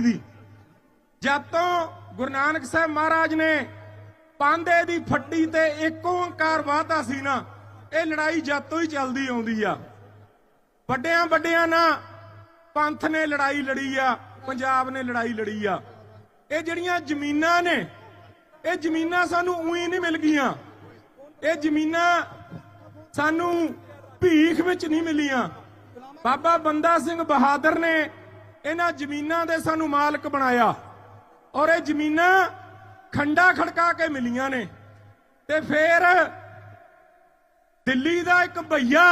ਦੀ। ਜਦ ਤੋਂ ਗੁਰੂ ਨਾਨਕ ਸਾਹਿਬ ਮਹਾਰਾਜ ਨੇ ਪਾਂਦੇ ਦੀ ਫੱਟੀ ਤੇ ਇੱਕ ਓੰਕਾਰ ਵਾਤਾ ਸੀ ਨਾ, ਇਹ ਲੜਾਈ ਜਦ ਤੋਂ ਹੀ ਚੱਲਦੀ ਆਉਂਦੀ ਆ। ਵੱਡਿਆਂ ਵੱਡਿਆਂ ਨਾਲ ਪੰਥ ਨੇ ਲੜਾਈ ਲੜੀ ਆ, ਪੰਜਾਬ ਨੇ ਲੜਾਈ ਲੜੀ ਆ। ਇਹ ਜਿਹੜੀਆਂ ਜ਼ਮੀਨਾਂ ਨੇ, ਇਹ ਜ਼ਮੀਨਾਂ ਸਾਨੂੰ ਉਹੀ ਨਹੀਂ ਮਿਲ ਗਈਆਂ। ਇਹ ਜ਼ਮੀਨਾਂ ਸਾਨੂੰ ਭੀਖ ਵਿੱਚ ਨਹੀਂ ਮਿਲੀਆਂ। ਬਾਬਾ ਬੰਦਾ ਸਿੰਘ ਬਹਾਦਰ ਨੇ ਇਹਨਾਂ ਜ਼ਮੀਨਾਂ ਦੇ ਸਾਨੂੰ ਮਾਲਕ ਬਣਾਇਆ। ਔਰ ਇਹ ਜ਼ਮੀਨਾਂ ਖੰਡਾ ਖੜਕਾ ਕੇ ਮਿਲੀਆਂ ਨੇ। ਤੇ ਫੇਰ ਦਿੱਲੀ ਦਾ ਇੱਕ ਭਈਆ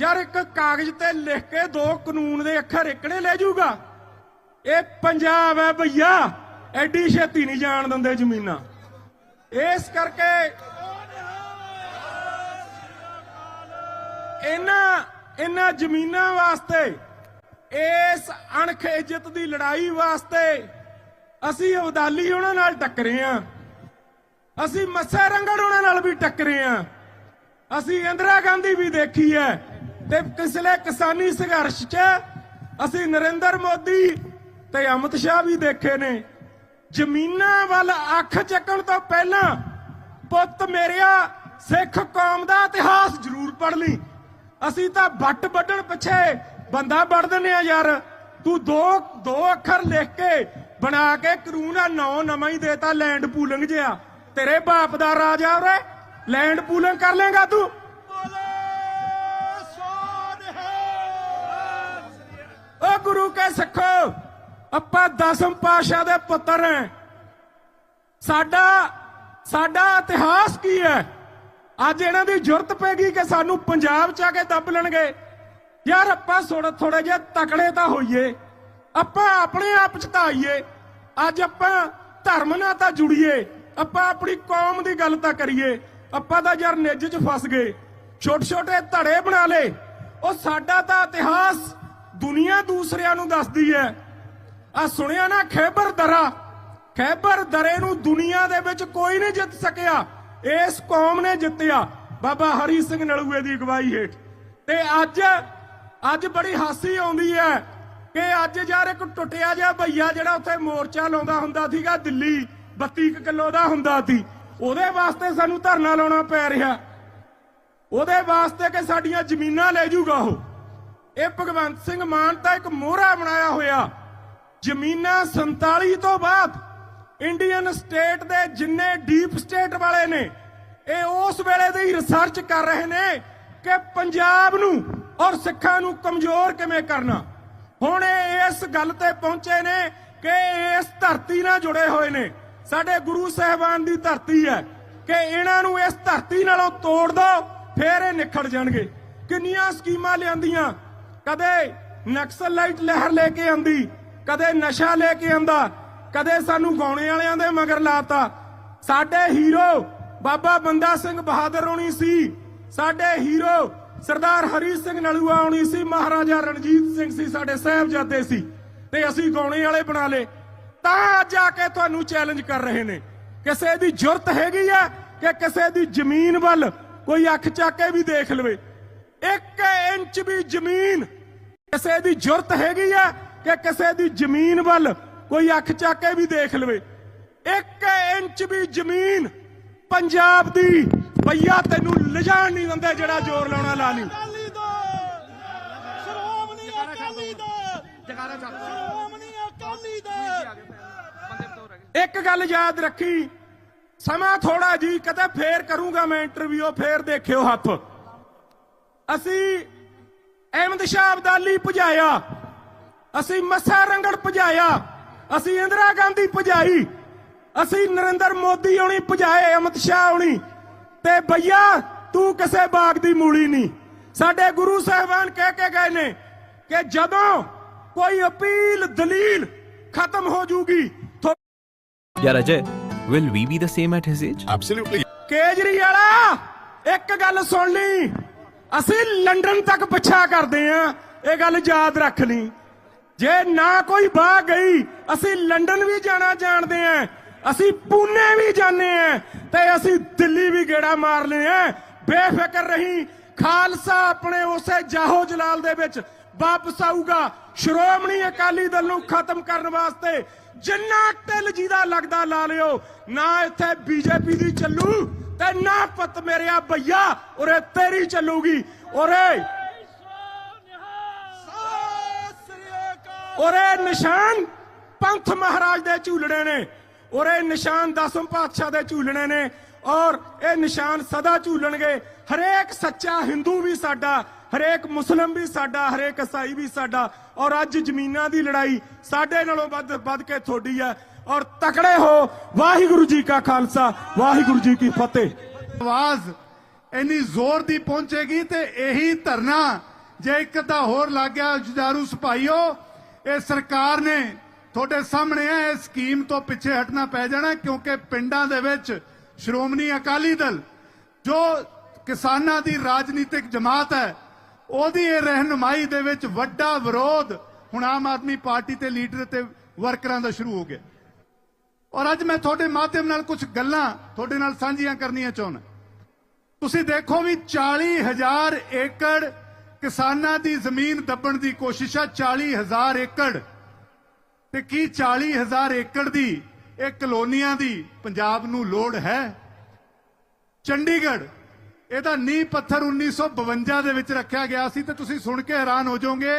ਯਾਰ ਇੱਕ ਕਾਗਜ਼ ਤੇ ਲਿਖ ਕੇ ਦੋ ਕਾਨੂੰਨ ਦੇ ਅੱਖਰ ਇਕੜੇ ਲੈ ਜਾਊਗਾ। ਇਹ ਪੰਜਾਬ ਹੈ ਭਈਆ, ਐਡੀ ਛੇਤੀ ਨਹੀਂ ਜਾਣ ਦਿੰਦੇ ਜ਼ਮੀਨਾਂ। ਇਸ ਕਰਕੇ ਇਹਨਾਂ ਇਹਨਾਂ ਜ਼ਮੀਨਾਂ ਵਾਸਤੇ ਇਸ ਅਣਖ ਇੱਜ਼ਤ ਦੀ ਲੜਾਈ ਵਾਸਤੇ ਅਸੀਂ ਅਬਦਾਲੀ ਉਹਨਾਂ ਨਾਲ ਟੱਕਰੇ ਆ। ਅਸੀਂ ਮੱਸਾ ਰੰਗੜ ਉਹਨਾਂ ਨਾਲ ਵੀ ਟੱਕਰੇ ਆ। ਅਸੀਂ ਇੰਦਰਾ ਗਾਂਧੀ ਵੀ ਦੇਖੀ ਹੈ ਤੇ ਪਿਛਲੇ ਕਿਸਾਨੀ ਸੰਘਰਸ਼ 'ਚ ਅਸੀਂ ਨਰਿੰਦਰ ਮੋਦੀ ਤੇ ਅਮਿਤ ਸ਼ਾਹ ਵੀ ਦੇਖੇ ਨੇ। ਜ਼ਮੀਨਾਂ ਵੱਲ ਅੱਖ ਚੱਕਣ ਤੋਂ ਪਹਿਲਾਂ ਪੁੱਤ ਮੇਰਿਆ ਸਿੱਖ ਕੌਮ ਦਾ ਇਤਿਹਾਸ ਜ਼ਰੂਰ ਪੜ੍ਹ ਲਈ। ਅਸੀਂ ਤਾਂ ਵੱਟ ਵੱਢਣ ਪਿੱਛੇ ਬੰਦਾ ਵੱਢ ਦਿੰਦੇ ਆ ਯਾਰ। ਤੂੰ ਦੋ ਦੋ ਅੱਖਰ ਲਿਖ ਕੇ ਬਣਾ ਕੇ ਕਾਨੂੰਨ ਆ ਨੌ ਨਵਾਂ ਹੀ ਦੇਤਾ ਲੈਂਡ ਪੂਲਿੰਗ ਜਿਆ ਤੇਰੇ ਬਾਪ ਦਾ ਰਾਜ ਆ ਉਰੇ ਲੈਂਡ ਪੂਲਿੰਗ ਕਰ ਲੇਗਾ ਤੂੰ। ਓ ਗੁਰੂ ਕੇ ਸਿੱਖੋ ਆਪਾਂ ਦਸਮ ਪਾਸ਼ਾ ਦੇ ਪੁੱਤਰ ਹਾਂ। ਸਾਡਾ ਸਾਡਾ ਇਤਿਹਾਸ ਕੀ ਹੈ? ਅੱਜ ਇਹਨਾਂ ਦੀ ਜ਼ਰੂਰਤ ਪੈ ਗਈ ਕਿ ਸਾਨੂੰ ਪੰਜਾਬ ਚ ਆ ਕੇ ਦੱਬ ਲੈਣਗੇ। ਯਾਰ ਆਪਾਂ ਥੋੜਾ ਥੋੜਾ ਜਿਹਾ ਤਕੜੇ ਤਾਂ ਹੋਈਏ। ਆਪਾਂ ਆਪਣੇ ਆਪ ਚ ਤਾਂ ਆਈਏ ਅੱਜ ਆਪਾਂ ਧਰਮ ਨਾਲ ਤਾਂ ਜੁੜੀਏ। ਆਪਾਂ ਆਪਣੀ ਕੌਮ ਦੀ ਗੱਲ ਤਾਂ ਕਰੀਏ। ਆਪਾਂ ਤਾਂ ਯਾਰ ਨਿੱਜ ਚ ਫਸ ਗਏ। ਛੋਟੇ ਛੋਟੇ ਧੜੇ ਬਣਾ ਲੇ ਉਹ ਸਾਡਾ ਤਾਂ ਇਤਿਹਾਸ ਦੁਨੀਆ ਦੂਸਰਿਆਂ ਨੂੰ ਦੱਸਦੀ ਹੈ। ਆ ਸੁਣਿਆ ਨਾ, ਖੈਬਰ ਦਰਾ। ਖੈਬਰ ਦਰੇ ਨੂੰ ਦੁਨੀਆ ਦੇ ਵਿੱਚ ਕੋਈ ਨਹੀਂ ਜਿੱਤ ਸਕਿਆ। ਇਸ ਕੌਮ ਨੇ ਜਿੱਤਿਆ। ਬਾਬਾ ਹਰੀ ਸਿੰਘ ਨਲੂਏ ਦੀ ਅਗਵਾਈ ਹੇਠ। ਤੇ ਅੱਜ ਅੱਜ ਬੜੀ ਹਾਸੀ ਆਉਂਦੀ ਹੈ ਕਿ ਅੱਜ ਯਾਰ ਇੱਕ ਟੁੱਟਿਆ ਜਿਹਾ ਭਈਆ ਜਿਹੜਾ ਉੱਥੇ ਮੋਰਚਾ ਲਾਉਂਦਾ ਹੁੰਦਾ ਸੀਗਾ ਦਿੱਲੀ 32 ਕਿਲੋ ਦਾ ਹੁੰਦਾ ਸੀ। ਉਹਦੇ ਵਾਸਤੇ ਸਾਨੂੰ ਧਰਨਾ ਲਾਉਣਾ ਪੈ ਰਿਹਾ। ਉਹਦੇ ਵਾਸਤੇ ਕਿ ਸਾਡੀਆਂ ਜ਼ਮੀਨਾਂ ਲੈ ਜਾਊਗਾ ਉਹ। ਇਹ ਭਗਵੰਤ ਸਿੰਘ ਮਾਨ ਤਾਂ ਇੱਕ ਮੋਹਰਾ ਬਣਾਇਆ ਹੋਇਆ। ਜ਼ਮੀਨਾਂ 47 ਤੋਂ ਬਾਅਦ ਇੰਡੀਅਨ ਸਟੇਟ ਦੇ ਜਿੰਨੇ ਡੀਪ ਸਟੇਟ ਵਾਲੇ ਨੇ, ਇਹ ਉਸ ਵੇਲੇ ਦੀ ਰਿਸਰਚ ਕਰ ਰਹੇ ਨੇ ਕਿ ਪੰਜਾਬ ਨੂੰ ਔਰ ਸਿੱਖਾਂ ਨੂੰ ਕਮਜ਼ੋਰ ਕਿਵੇਂ ਕਰਨਾ? ਹੁਣ ਇਹ ਇਸ ਗੱਲ ਤੇ ਪਹੁੰਚੇ ਨੇ ਕਿ ਇਸ ਧਰਤੀ ਨਾਲ ਜੁੜੇ ਹੋਏ ਨੇ। ਸਾਡੇ ਗੁਰੂ ਸਾਹਿਬਾਨ ਦੀ ਧਰਤੀ ਹੈ ਕਿ ਇਹਨਾਂ ਨੂੰ ਇਸ ਧਰਤੀ ਨਾਲੋਂ ਤੋੜ ਦੋ, ਫੇਰ ਇਹ ਨਿਖੜ ਜਾਣਗੇ। ਕਿੰਨੀਆਂ ਸਕੀਮਾਂ ਲਿਆਂਦੀਆਂ? ਕਦੇ ਨਕਸਲਾਈਟ ਲਹਿਰ ਲੈ ਕੇ ਆਂਦੀ, ਕਦੇ ਨਸ਼ਾ ਲੈ ਕੇ ਆਂਦਾ, ਕਦੇ ਸਾਨੂੰ ਗਾਉਣੇ ਵਾਲਿਆਂ ਦੇ ਮਗਰ ਲਾਤਾ। ਸਾਡੇ ਹੀਰੋ ਬਾਬਾ ਬੰਦਾ ਸਿੰਘ ਬਹਾਦਰ ਹੋਣੀ ਸੀ। ਸਾਡੇ ਹੀਰੋ ਸਰਦਾਰ ਹਰੀ ਸਿੰਘ ਨਲੂਆ ਆਉਣੀ ਸੀ, ਮਹਾਰਾਜਾ ਰਣਜੀਤ ਸਿੰਘ ਸੀ, ਸਾਡੇ ਸਾਹਿਬਜ਼ਾਦੇ ਸੀ ਤੇ ਅਸੀਂ ਗਾਉਣੇ ਵਾਲੇ ਬਣਾ ਲੇ ਤਾਂ ਅੱਜ ਕੇ ਤੁਹਾਨੂੰ ਚੈਲੰਜ ਕਰ ਰਹੇ ਨੇ। ਕਿਸੇ ਦੀ ਜੁਰਤ ਹੈਗੀ ਆ ਕਿ ਕਿਸੇ ਦੀ ਜ਼ਮੀਨ ਵੱਲ ਕੋਈ ਅੱਖ ਚੱਕ ਕੇ ਵੀ ਦੇਖ ਲਵੇ। 1 ਇੰਚ ਵੀ ਜ਼ਮੀਨ ਕਿਸੇ ਦੀ ਜੁਰਤ ਹੈਗੀ ਆ ਕਿ ਕਿਸੇ ਦੀ ਜ਼ਮੀਨ ਵੱਲ ਕੋਈ ਅੱਖ ਚੱਕ ਕੇ ਵੀ ਦੇਖ ਲਵੇ। 1 ਇੰਚ ਵੀ ਜ਼ਮੀਨ ਪੰਜਾਬ ਦੀ ਭਈਆ ਤੈਨੂੰ ਲਿਜਾਣ ਨਹੀਂ ਦਿੰਦੇ ਜਿਹੜਾ ਜ਼ੋਰ ਲਾਉਣਾ ਲਾ ਲਈ ਸ਼੍ਰੋਮਣੀ ਅਕਾਲੀ ਸ਼੍ਰੋਮਣੀ ਅਕਾਲੀ ਇੱਕ ਗੱਲ ਯਾਦ ਰੱਖੀ ਸਮਾਂ ਥੋੜਾ ਜੀ ਕਦੇ ਫੇਰ ਕਰੂੰਗਾ ਮੈਂ ਇੰਟਰਵਿਊ ਫੇਰ ਦੇਖਿਓ ਹੱਥ। ਅਸੀਂ ਅਹਿਮਦ ਸ਼ਾਹ ਅਬਦਾਲੀ ਭਜਾਇਆ ਅਸੀਂ ਮੱਸਾ ਰੰਗੜ ਭਜਾਇਆ ਅਸੀਂ ਇੰਦਰਾ ਗਾਂਧੀ ਭਜਾਈ ਅਸੀਂ ਨਰਿੰਦਰ ਮੋਦੀ ਹੋਣੀ ਭਜਾਏ ਅਮਿਤ ਸ਼ਾਹ ਹੋਣੀ। ਤੇ ਭਈਆ ਤੂੰ ਕਿਸੇ ਬਾਗ ਦੀ ਮੂਲੀ ਨਹੀਂ। ਸਾਡੇ ਗੁਰੂ ਸਾਹਿਬਾਨ ਕਹਿ ਕੇ ਗਏ ਨੇ ਕਿ ਜਦੋਂ ਕੋਈ ਅਪੀਲ ਦਲੀਲ ਖਤਮ ਹੋ ਜੂਗੀ ਥੋ- Yeah, Ajay, will we be the same at his age? Absolutely. ਕੇਜਰੀ ਵਾਲਾ ਇੱਕ ਗੱਲ ਸੁਣ ਲਈ। ਅਸੀਂ ਲੰਡਨ ਤੱਕ ਪਿੱਛਾ ਕਰਦੇ ਆਂ ਇਹ ਗੱਲ ਯਾਦ ਰੱਖ ਲਈ। ਜੇ ਨਾ ਕੋਈ ਬਾਹ ਗਈ ਅਸੀਂ ਲੰਡਨ ਵੀ ਜਾਣਾ ਜਾਣਦੇ ਆਂ ਅਸੀਂ ਪੂਨੇ ਵੀ ਜਾਂਦੇ ਆਂ ਤੇ ਅਸੀਂ ਦਿੱਲੀ ਵੀ ਗੇੜਾ ਮਾਰ ਲਏ ਆਂ ਬੇਫਿਕਰ ਰਹੀਂ। ਖਾਲਸਾ ਆਪਣੇ ਉਸੇ ਜਾਹੋ ਜਲਾਲ ਦੇ ਵਿੱਚ ਵਾਪਸ ਆਊਗਾ। ਸ਼੍ਰੋਮਣੀ ਅਕਾਲੀ ਦਲ ਨੂੰ ਖਤਮ ਕਰਨ ਵਾਸਤੇ ਜਿੰਨਾ ਢਿੱਲ ਜੀ ਦਾ ਲੱਗਦਾ ਲਾ ਲਿਓ। ਨਾ ਇੱਥੇ ਬੀਜੇਪੀ ਦੀ ਚੱਲੂ ਤੇ ਨਾ ਪੁੱਤ ਮੇਰਿਆ ਭਈਆ। ਉਰੇ ਤੇਰੀ ਚੱਲੂਗੀ। ਉਰੇ ਉਰੇ ਨਿਸ਼ਾਨ ਪੰਥ ਮਹਾਰਾਜ ਦੇ ਝੂਲਣੇ ਨੇ। ਔਰ ਇਹ ਨਿਸ਼ਾਨ ਦਸਮ ਪਾਤਸ਼ਾਹ ਦੇ ਝੂਲਣੇ ਨੇ ਔਰ ਇਹ ਨਿਸ਼ਾਨ ਸਦਾ ਝੂਲਣਗੇ। ਹਰੇਕ ਸੱਚਾ ਹਿੰਦੂ ਵੀ ਸਾਡਾ, ਹਰੇਕ ਮੁਸਲਮ ਵੀ ਸਾਡਾ, ਹਰੇਕ ਈਸਾਈ ਵੀ ਸਾਡਾ ਔਰ ਅੱਜ ਜ਼ਮੀਨਾਂ ਦੀ ਲੜਾਈ ਸਾਡੇ ਨਾਲੋਂ ਵੱਧ ਵੱਧ ਕੇ ਤੁਹਾਡੀ ਹੈ ਔਰ ਤਕੜੇ ਹੋ। ਵਾਹਿਗੁਰੂ ਜੀ ਕਾ ਖਾਲਸਾ, ਵਾਹਿਗੁਰੂ ਜੀ ਕੀ ਫਤਿਹ। ਆਵਾਜ਼ ਇੰਨੀ ਜ਼ੋਰ ਦੀ ਪਹੁੰਚੇਗੀ ਤੇ ਇਹੀ ਧਰਨਾ ਜੇ ਇੱਕ ਤਾਂ ਹੋਰ ਲੱਗ ਗਿਆ, ਜੁਝਾਰੂ ਸਿਪਾਹੀਓ, ਇਹ ਸਰਕਾਰ ਨੇ ਤੁਹਾਡੇ ਸਾਹਮਣੇ ਹੈ, ਇਹ ਸਕੀਮ ਤੋਂ ਪਿੱਛੇ ਹਟਣਾ ਪੈ ਜਾਣਾ ਕਿਉਂਕਿ ਪਿੰਡਾਂ ਦੇ ਵਿੱਚ ਸ਼੍ਰੋਮਣੀ ਅਕਾਲੀ ਦਲ, ਜੋ ਕਿਸਾਨਾਂ ਦੀ ਰਾਜਨੀਤਿਕ ਜਮਾਤ ਹੈ, ਉਹਦੀ ਇਹ ਰਹਿਨੁਮਾਈ ਦੇ ਵਿੱਚ ਵੱਡਾ ਵਿਰੋਧ ਹੁਣ ਆਮ ਆਦਮੀ ਪਾਰਟੀ ਤੇ ਲੀਡਰ ਤੇ ਵਰਕਰਾਂ ਦਾ ਸ਼ੁਰੂ ਹੋ ਗਿਆ। ਔਰ ਅੱਜ ਮੈਂ ਤੁਹਾਡੇ ਮਾਧਿਅਮ ਨਾਲ ਕੁਝ ਗੱਲਾਂ ਤੁਹਾਡੇ ਨਾਲ ਸਾਂਝੀਆਂ ਕਰਨੀਆਂ ਚਾਹੁੰਦਾ। ਤੁਸੀਂ ਦੇਖੋ ਵੀ 40000 ਏਕੜ ਕਿਸਾਨਾਂ ਦੀ ਜ਼ਮੀਨ ਦੱਬਣ ਦੀ ਕੋਸ਼ਿਸ਼ ਆ 40000 ਏਕੜ ਤੇ ਕੀ 40000 ਏਕੜ ਦੀ, ਇਹ ਕਲੋਨੀਆਂ ਦੀ ਪੰਜਾਬ ਨੂੰ ਲੋੜ ਹੈ? ਚੰਡੀਗੜ੍ਹ, ਇਹਦਾ ਨੀਂਹ ਪੱਥਰ 1952 ਦੇ ਵਿੱਚ ਰੱਖਿਆ ਗਿਆ ਸੀ ਤੇ ਤੁਸੀਂ ਸੁਣ ਕੇ ਹੈਰਾਨ ਹੋ ਜਾਓਗੇ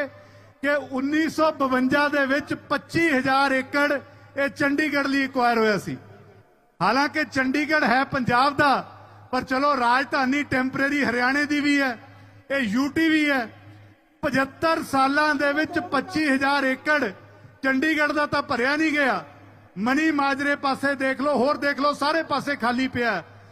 ਕਿ 1952 ਦੇ ਵਿੱਚ 25000 ਏਕੜ ਇਹ ਚੰਡੀਗੜ੍ਹ ਲਈ ਐਕਵਾਇਰ ਹੋਇਆ ਸੀ। ਹਾਲਾਂਕਿ ਚੰਡੀਗੜ੍ਹ ਹੈ ਪੰਜਾਬ ਦਾ, ਪਰ ਚਲੋ ਰਾਜਧਾਨੀ ਟੈਂਪਰੇਰੀ ਹਰਿਆਣੇ ਦੀ ਵੀ ਹੈ, ਇਹ ਯੂਟੀ ਵੀ ਹੈ। 75 ਸਾਲਾਂ ਦੇ ਵਿੱਚ 25000 ਏਕੜ ਚੰਡੀਗੜ੍ਹ ਦਾ ਤਾਂ ਭਰਿਆ ਨਹੀਂ ਗਿਆ। ਮਨੀ ਮਾਜਰੇ ਪਾਸੇ ਦੇਖ ਲਓ, ਹੋਰ ਦੇਖ ਲਓ, ਸਾਰੇ ਪਾਸੇ ਖਾਲੀ ਪਿਆ।